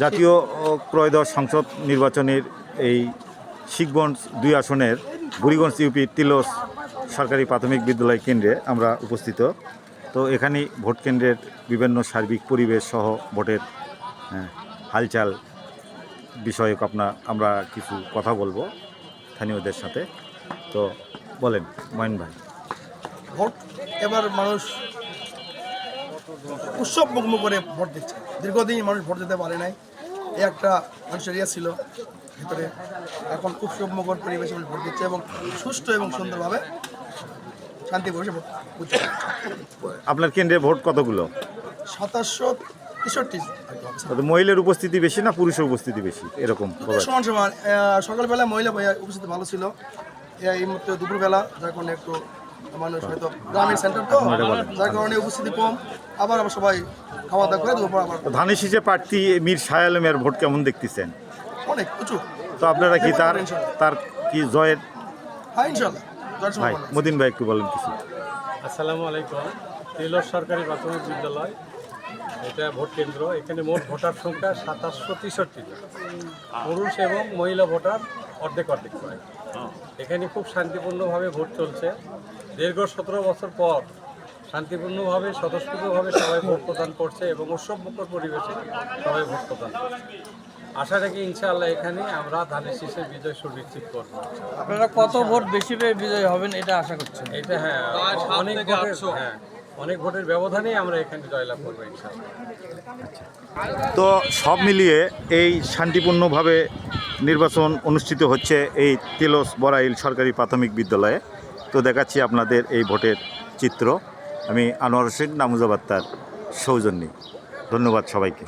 জাতীয় ও, ত্রয়োদশ সংসদ নির্বাচনের এই শিখগঞ্জ দুই আসনের বুড়িগঞ্জ ইউপি তিলস সরকারি প্রাথমিক বিদ্যালয় কেন্দ্রে আমরা উপস্থিত। তো এখানে ভোট কেন্দ্রের বিভিন্ন সার্বিক পরিবেশ সহ ভোটের হ্যাঁ, হালচাল বিষয়ক আপনার আমরা কিছু কথা বলব স্থানীয়দের সাথে। তো বলেন ময়ন ভাই। ভোট এবার মানুষ উৎসব মুগ্ন করে ভোট দিচ্ছে। দীর্ঘদিন মানুষ ভোট দিতে পারে নাই। এই একটা মানুষের ইয়ে ছিল ভিতরে। এখন উৎসব মুখর পরিবেশে মানুষ ভোট দিচ্ছে এবং সুষ্ঠু এবং সুন্দরভাবে শান্তি পরিবেশে ভোট বুঝছে আপনার কেন্দ্রে ভোট কতগুলো? সাতাশশো তেষট্টি মহিলার উপস্থিতি বেশি না পুরুষের উপস্থিতি বেশি? এরকম সমান সমান। সকালবেলা মহিলা উপস্থিতি ভালো ছিল। এই মুহূর্তে দুপুরবেলা কারণে একটু মানুষ হয়তো গ্রামীণ সেন্টার তো যার কারণে উপস্থিতি কম। আবার আমরা সবাই খাওয়া দাওয়া করে দুপুর আবার ধানের শীষে প্রার্থী মীর শাহ আলমের ভোট কেমন দেখতেছেন? অনেক উঁচু তো আপনারা কি তার তার কি জয়ের হ্যাঁ ইনশাল্লাহ ভাই মদিন ভাই একটু বলেন কিছু। আসসালামু আলাইকুম। তিলস সরকারি প্রাথমিক বিদ্যালয়। এটা ভোট কেন্দ্র। এখানে মোট ভোটার সংখ্যা সাতাশশো তেষট্টি পুরুষ এবং মহিলা ভোটার অর্ধেক অর্ধেক করে। এখানে খুব শান্তিপূর্ণভাবে ভোট চলছে। দীর্ঘ সতেরো বছর পর শান্তিপূর্ণভাবে স্বতঃস্ফূর্তভাবে সবাই ভোট প্রদান করছে এবং উৎসবমুখর পরিবেশে সবাই ভোট প্রদান করছে। আশা রাখি ইনশাআল্লাহ এখানে আমরা ধানের শীষে বিজয় সুনিশ্চিত করব। আপনারা কত ভোট বেশি পেয়ে বিজয়ী হবেন এটা আশা করছেন? এটা হ্যাঁ অনেক ভোটের হ্যাঁ অনেক ভোটের ব্যবধানেই আমরা এখানে জয়লাভ করব ইনশাআল্লাহ। তো সব মিলিয়ে এই শান্তিপূর্ণভাবে নির্বাচন অনুষ্ঠিত হচ্ছে এই তিলস বরাইল সরকারি প্রাথমিক বিদ্যালয়ে। তো দেখাচ্ছি আপনাদের এই ভোটের চিত্র। আমি আনোয়ার হোসেন নামুজাবাত্তার সৌজন্যে। ধন্যবাদ সবাইকে।